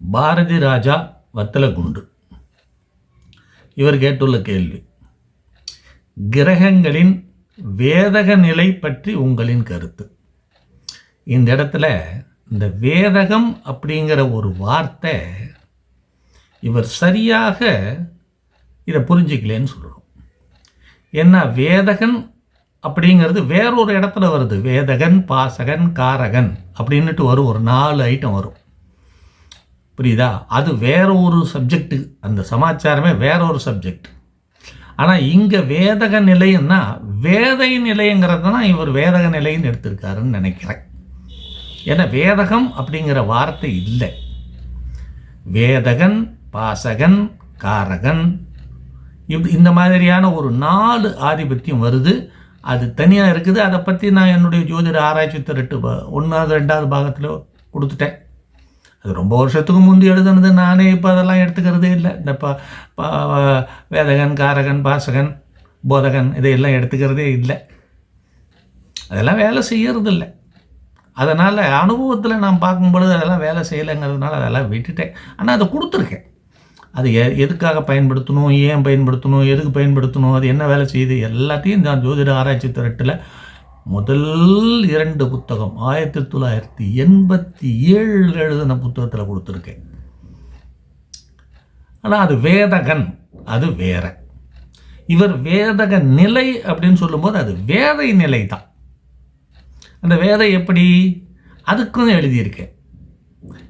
பாரதி ராஜா வத்தலகுண்டு. இவர் கேட்டுள்ள கேள்வி கிரகங்களின் வேதக நிலை பற்றி உங்களின் கருத்து. இந்த இடத்துல இந்த வேதகம் அப்படிங்கிற ஒரு வார்த்தை இவர் சரியாக இதை புரிஞ்சிக்கலேன்னு சொல்கிறோம் ஏன்னா வேதகன் அப்படிங்கிறது வேறொரு இடத்துல வருது. வேதகன் பாசகன் காரகன் அப்படின்னுட்டு வரும். ஒரு நாலு ஐட்டம் வரும். புரியுதா? அது வேற ஒரு சப்ஜெக்டு அந்த சமாச்சாரமே வேற ஒரு சப்ஜெக்ட் ஆனால் இங்கே வேதக நிலையம்னா வேதை நிலைங்கிறது தான் இவர் வேதக நிலைன்னு எடுத்திருக்காருன்னு நினைக்கிறேன். ஏன்னா வேதகம் அப்படிங்கிற வார்த்தை இல்லை. வேதகன் பாசகன் காரகன். இப்படி இந்த மாதிரியான ஒரு நாலு ஆதிபத்தியம் வருது. அது தனியாக இருக்குது. அதை பற்றி நான் என்னுடைய ஜோதிட ஆராய்ச்சி திரட்டு ஒன்றாவது ரெண்டாவது பாகத்தில் கொடுத்துட்டேன். அது ரொம்ப வருஷத்துக்கு முந்தி எழுதுனது நானே இப்போ அதெல்லாம் எடுத்துக்கிறதே இல்லை. இந்த ப வேதகன் காரகன் பாசகன் போதகன் இதையெல்லாம் எடுத்துக்கிறதே இல்லை. அதெல்லாம் வேலை செய்யறது இல்லை அதனால் அனுபவத்தில் நான் பார்க்கும் பொழுது அதெல்லாம் வேலை செய்யலைங்கிறதுனால அதெல்லாம் விட்டுட்டேன். ஆனால் அதை கொடுத்துருக்கேன். அது எ எதுக்காக பயன்படுத்தணும் ஏன் பயன்படுத்தணும் எதுக்கு பயன்படுத்தணும் அது என்ன வேலை செய்யுது எல்லாத்தையும் நான் ஜோதிட ஆராய்ச்சி திரட்டில் முதல் இரண்டு புத்தகம் ஆயிரத்தி தொள்ளாயிரத்தி எண்பத்தி ஏழு எழுதின புத்தகத்தில் கொடுத்துருக்கேன். ஆனால் அது வேதகன் அது வேற. இவர் வேதக நிலை அப்படின்னு சொல்லும்போது அது வேதை நிலை தான். அந்த வேதை எப்படி? அதுக்கும் எழுதியிருக்கேன்.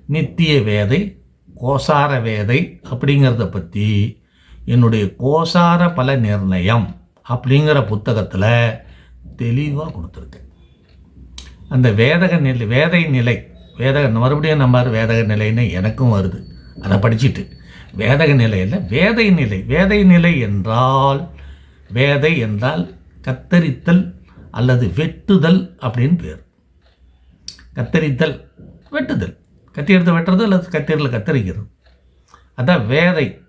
நித்திய வேதை கோசார வேதை அப்படிங்கிறத பற்றி என்னுடைய கோசார பல நிர்ணயம் அப்படிங்கிற புத்தகத்தில் தெளிவாக கொடுத்துருக்கேன் அந்த வேதக நிலை வேதை நிலை வேதக மறுபடியும் நம்ம வேதக நிலைன்னு எனக்கும் வருது. அதை படிச்சிட்டு. வேதக நிலையில் வேதை நிலை. வேதை நிலை என்றால் வேதை என்றால் கத்தரித்தல் அல்லது வெட்டுதல் அப்படின்னு பேர். கத்தரித்தல் வெட்டுதல். கத்தி எடுத்து வெட்டுறது அல்லது கத்தீரில் கத்தரிக்கிறது. அதான் வேதை.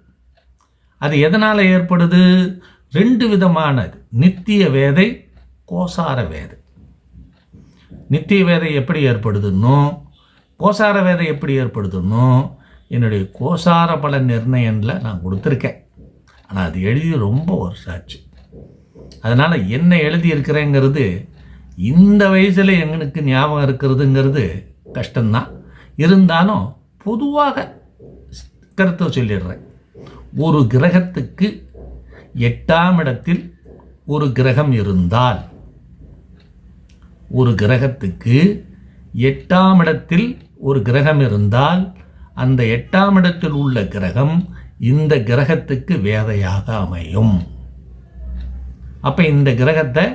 அது எதனால் ஏற்படுது? ரெண்டு விதமானது நித்திய வேதை கோசார வேதை. நித்திய வேதை எப்படி ஏற்படுதுன்னோ கோசார வேதை எப்படி ஏற்படுதுன்னோ என்னுடைய கோசார பல நிர்ணயங்களில் நான் கொடுத்துருக்கேன். ஆனால் அது எழுதி ரொம்ப வருஷம் ஆச்சு. அதனால் என்ன எழுதியிருக்கிறேங்கிறது இந்த வயசில் எங்களுக்கு ஞாபகம் இருக்கிறதுங்கிறது கஷ்டம்தான். இருந்தாலும் பொதுவாக கருத்தை சொல்லிடுறேன். ஒரு கிரகத்துக்கு எட்டாம் இடத்தில் ஒரு கிரகம் இருந்தால் ஒரு கிரகத்துக்கு எட்டாம் இடத்தில் ஒரு கிரகம் இருந்தால் அந்த எட்டாம் இடத்தில் உள்ள கிரகம் இந்த கிரகத்துக்கு வேதையாக அமையும். அப்போ இந்த கிரகத்தை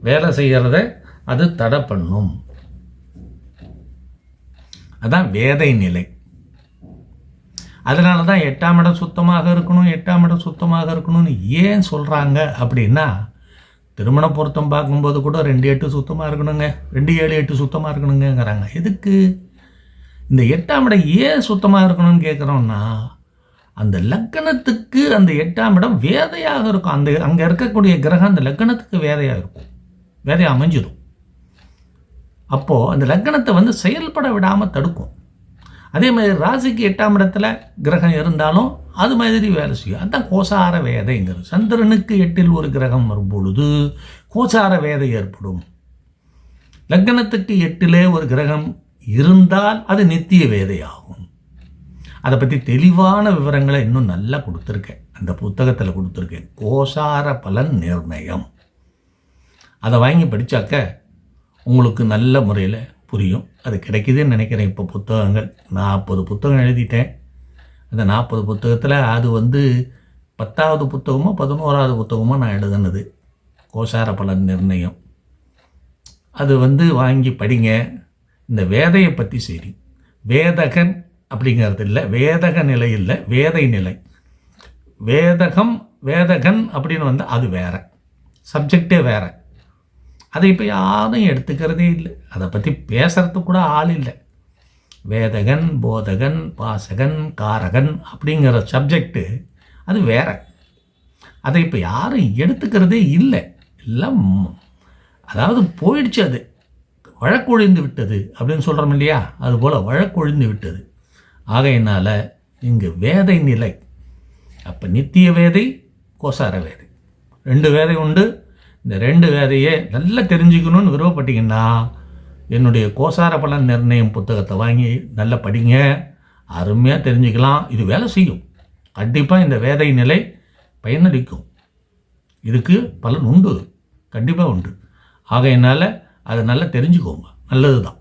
வேலை செய்கிறத அது தடை பண்ணும். அதான் வேதை நிலை. அதனால தான் எட்டாம் இடம் சுத்தமாக இருக்கணும் எட்டாம் இடம் சுத்தமாக இருக்கணும்னு ஏன் சொல்கிறாங்க அப்படின்னா திருமண பொருத்தம் பார்க்கும்போது கூட ரெண்டு எட்டு சுத்தமாக இருக்கணுங்க. ரெண்டு ஏழு எட்டு சுத்தமாக இருக்கணுங்கிறாங்க எதுக்கு? இந்த எட்டாம் இடம் ஏன் சுத்தமாக இருக்கணும்னு கேட்குறோம்னா அந்த லக்கணத்துக்கு அந்த எட்டாம் இடம் வேதையாக இருக்கும். அந்த அங்கே இருக்கக்கூடிய கிரகம் அந்த லக்கணத்துக்கு வேதையாக இருக்கும். வேதையாக அமைஞ்சிடும். அப்போது அந்த லக்கணத்தை வந்து செயல்பட விடாமல் தடுக்கும். அதே மாதிரி ராசிக்கு எட்டாம் இடத்துல கிரகம் இருந்தாலும் அது மாதிரி வேலை செய்யும். அதுதான் கோசார வேதைங்கிறது. சந்திரனுக்கு எட்டில் ஒரு கிரகம் வரும் பொழுது கோசார வேதை ஏற்படும். லக்னத்துக்கு எட்டிலே ஒரு கிரகம் இருந்தால் அது நித்திய வேதையாகும். அதை பற்றி தெளிவான விவரங்களை இன்னும் நல்லா கொடுத்துருக்கேன். அந்த புத்தகத்தில் கொடுத்துருக்கேன். கோசார பலன் நிர்ணயம். அதை வாங்கி படித்தாக்க உங்களுக்கு நல்ல முறையில் புரியும். அது கிடைக்குதுன்னு நினைக்கிறேன் இப்போ புத்தகங்கள். நாற்பது புத்தகம் எழுதிட்டேன். அந்த நாற்பது புத்தகத்தில் அது வந்து பத்தாவது புத்தகமோ பதினோராவது புத்தகமோ நான் எழுதுனது. கோசார பலன் நிர்ணயம். அது வந்து வாங்கி படிங்க. இந்த வேதையை பற்றி சரி. வேதகன் அப்படிங்கிறது இல்லை. வேதக நிலை இல்லை. வேதை நிலை. வேதகம் வேதகன் அப்படின்னு வந்து அது வேற. சப்ஜெக்டே வேறு. அதை இப்போ யாரும் எடுத்துக்கிறதே இல்லை. அதை பற்றி பேசுகிறதுக்கு கூட ஆள் இல்லை. வேதகன் போதகன் பாசகன் காரகன் அப்படிங்கிற சப்ஜெக்டு அது வேற. அதை இப்போ யாரும் எடுத்துக்கிறதே இல்லை. எல்லாம் அதாவது போயிடுச்சு அது. வழக்கொழிந்து விட்டது அப்படின்னு சொல்கிறோம் இல்லையா? அதுபோல் வழக்கொழிந்து விட்டது. ஆகையினால் இங்கு வேதை நிலை. அப்போ நித்திய வேதை கோசார வேதை. ரெண்டு வேதை உண்டு இந்த ரெண்டு வேதையை நல்லா தெரிஞ்சுக்கணும்னு விருப்பப்பட்டீங்கன்னா என்னுடைய கோசார பலன் நிர்ணயம் புத்தகத்தை வாங்கி நல்லா படிங்க. அருமையாக தெரிஞ்சுக்கலாம். இது வேலை செய்யும். கண்டிப்பாக இந்த வேதை நிலை பயனளிக்கும். இதுக்கு பலன் உண்டு. கண்டிப்பாக உண்டு. ஆகையினால் அதை நல்லா தெரிஞ்சுக்கோங்க. நல்லது தான்